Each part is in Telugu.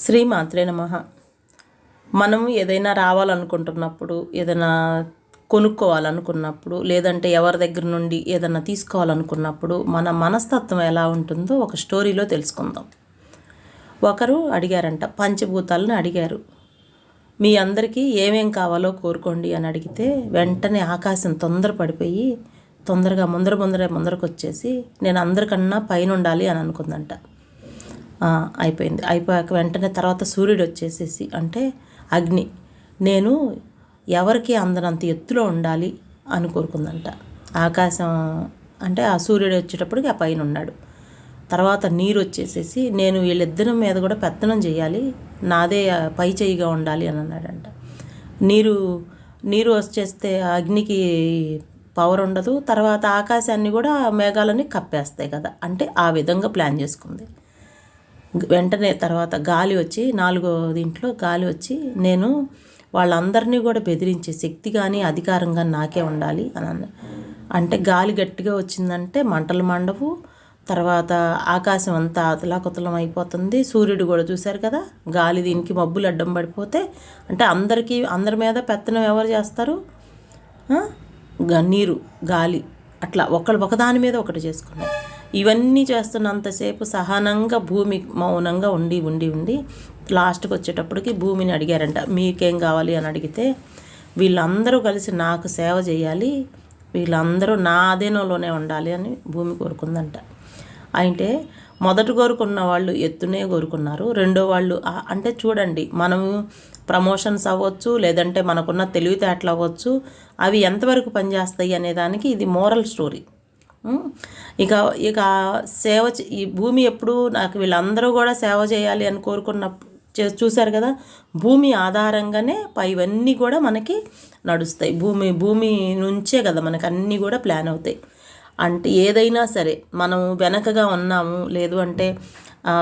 శ్రీమాత్రే నమ. మనం ఏదైనా రావాలనుకుంటున్నప్పుడు ఏదైనా కొనుక్కోవాలనుకున్నప్పుడు లేదంటే ఎవరి దగ్గర నుండి ఏదైనా తీసుకోవాలనుకున్నప్పుడు మన మనస్తత్వం ఎలా ఉంటుందో ఒక స్టోరీలో తెలుసుకుందాం. ఒకరు అడిగారంట పంచభూతాలను అడిగారు. మీ అందరికీ ఏమేం కావాలో కోరుకోండి అని అడిగితే వెంటనే ఆకాశం తొందర పడిపోయి తొందరగా ముందర ముందర ముందరకు వచ్చేసి నేను అందరికన్నా పైన ఉండాలి అని అనుకుందంట. అయిపోయింది. అయిపోయాక వెంటనే తర్వాత సూర్యుడు వచ్చేసేసి అంటే అగ్ని. నేను ఎవరికి అందనంత ఎత్తులో ఉండాలి అని కోరుకుందంట. ఆకాశం అంటే ఆ సూర్యుడు వచ్చేటప్పటికి ఆ పైన ఉన్నాడు. తర్వాత నీరు వచ్చేసేసి నేను వీళ్ళిద్దరి మీద కూడా పెత్తనం చేయాలి నాదే పై చేయిగా ఉండాలి అని అన్నాడంట. నీరు నీరు వచ్చేస్తే అగ్నికి పవర్ ఉండదు తర్వాత ఆకాశాన్ని కూడా మేఘాలని కప్పేస్తాయి కదా. అంటే ఆ విధంగా ప్లాన్ చేసుకుంది. వెంటనే తర్వాత గాలి వచ్చి నాలుగో దీంట్లో గాలి వచ్చి నేను వాళ్ళందరినీ కూడా బెదిరించే శక్తి కానీ అధికారం కానీ నాకే ఉండాలి అని అన్న. అంటే గాలి గట్టిగా వచ్చిందంటే మంటలు మండవు తర్వాత ఆకాశం అంతా అతలాకుతలం అయిపోతుంది. సూర్యుడు కూడా చూశారు కదా గాలి దీనికి మబ్బులు అడ్డం పడిపోతే అంటే అందరికీ అందరి మీద పెత్తనం ఎవరు చేస్తారు? గన్నీరు నీరు గాలి అట్లా ఒకళ్ళు ఒకదాని మీద ఒకటి చేసుకున్నారు. ఇవన్నీ చేస్తున్నంతసేపు సహనంగా భూమి మౌనంగా ఉండి ఉండి ఉండి లాస్ట్కి వచ్చేటప్పటికి భూమిని అడిగారంట మీకేం కావాలి? అని అడిగితే వీళ్ళందరూ కలిసి నాకు సేవ చేయాలి వీళ్ళందరూ నా అధీనంలోనే ఉండాలి అని భూమి కోరుకుందంట. అంటే మొదట కోరుకున్న వాళ్ళు ఎత్తునే కోరుకున్నారు. రెండో వాళ్ళు అంటే చూడండి మనము ప్రమోషన్స్ అవ్వచ్చు లేదంటే మనకున్న తెలివితేటలు అవ్వచ్చు అవి ఎంతవరకు పనిచేస్తాయి అనే దానికి ఇది మోరల్ స్టోరీ. ఇక ఇక సేవ ఈ భూమి ఎప్పుడు నాకు వీళ్ళందరూ కూడా సేవ చేయాలి అని కోరుకున్న చే- చూశారు కదా? భూమి ఆధారంగానే పైవన్నీ కూడా మనకి నడుస్తాయి. భూమి భూమి నుంచే కదా మనకు అన్నీ కూడా ప్లాన్ అవుతాయి. అంటే ఏదైనా సరే మనం వెనకగా ఉన్నాము లేదు అంటే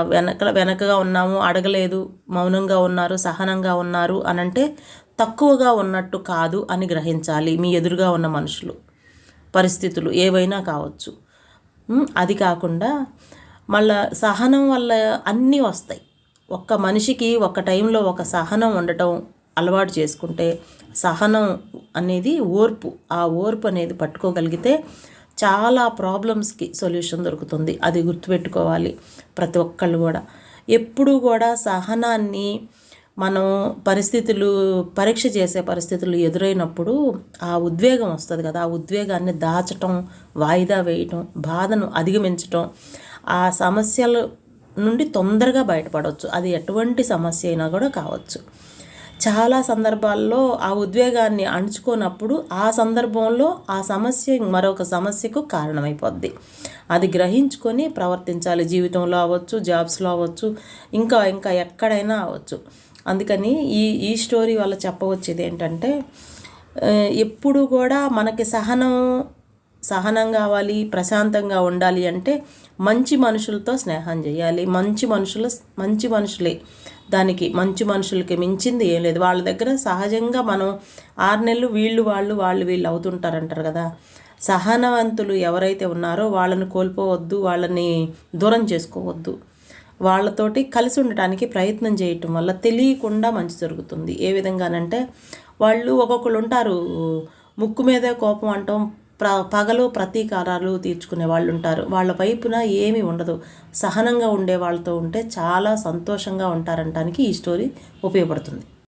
వెనక వెనకగా ఉన్నాము అడగలేదు మౌనంగా ఉన్నారు సహనంగా ఉన్నారు అని అంటే తక్కువగా ఉన్నట్టు కాదు అని గ్రహించాలి మీ ఎదురుగా ఉన్న మనుషులు. పరిస్థితులు ఏవైనా కావచ్చు. అది కాకుండా మళ్ళా సహనం వల్ల అన్నీ వస్తాయి. ఒక్క మనిషికి ఒక టైంలో ఒక సహనం ఉండటం అలవాటు చేసుకుంటే సహనం అనేది ఓర్పు ఆ ఓర్పు అనేది పట్టుకోగలిగితే చాలా ప్రాబ్లమ్స్కి సొల్యూషన్ దొరుకుతుంది. అది గుర్తుపెట్టుకోవాలి ప్రతి ఒక్కళ్ళు కూడా. ఎప్పుడూ కూడా సహనాన్ని మనం పరిస్థితులు పరీక్ష చేసే పరిస్థితులు ఎదురైనప్పుడు ఆ ఉద్వేగం వస్తుంది కదా. ఆ ఉద్వేగాన్ని దాచటం వాయిదా వేయటం బాధను అధిగమించటం ఆ సమస్యల నుండి తొందరగా బయటపడవచ్చు అది ఎటువంటి సమస్య అయినా కూడా కావచ్చు. చాలా సందర్భాల్లో ఆ ఉద్వేగాన్ని అణుచుకోనప్పుడు ఆ సందర్భంలో ఆ సమస్య మరొక సమస్యకు కారణమైపోద్ది. అది గ్రహించుకొని ప్రవర్తించాలి. జీవితంలో అవ్వచ్చు జాబ్స్లో అవ్వచ్చు ఇంకా ఇంకా ఎక్కడైనా అవ్వచ్చు. అందుకని ఈ ఈ స్టోరీ వల్ల చెప్పవచ్చేది ఏంటంటే ఎప్పుడు కూడా మనకి సహనం సహనం కావాలి ప్రశాంతంగా ఉండాలి అంటే మంచి మనుషులతో స్నేహం చేయాలి. మంచి మనుషులు మంచి మనుషులే. దానికి మంచి మనుషులకి మించింది ఏం లేదు. వాళ్ళ దగ్గర సహజంగా మనం ఆరు నెలలు వీళ్ళు వాళ్ళు వాళ్ళు వీళ్ళు అవుతుంటారంటారు కదా. సహనవంతులు ఎవరైతే ఉన్నారో వాళ్ళని కోల్పోవద్దు వాళ్ళని దూరం చేసుకోవద్దు. వాళ్ళతోటి కలిసి ఉండటానికి ప్రయత్నం చేయటం వల్ల తెలియకుండా మంచి జరుగుతుంది. ఏ విధంగానంటే వాళ్ళు ఒక్కొక్కరు ఉంటారు. ముక్కు మీదే కోపం అంటాం ప్ర పగలు ప్రతీకారాలు తీర్చుకునే వాళ్ళు ఉంటారు. వాళ్ళ వైపున ఏమీ ఉండదు. సహనంగా ఉండే వాళ్ళతో ఉంటే చాలా సంతోషంగా ఉంటారంటానికి ఈ స్టోరీ ఉపయోగపడుతుంది.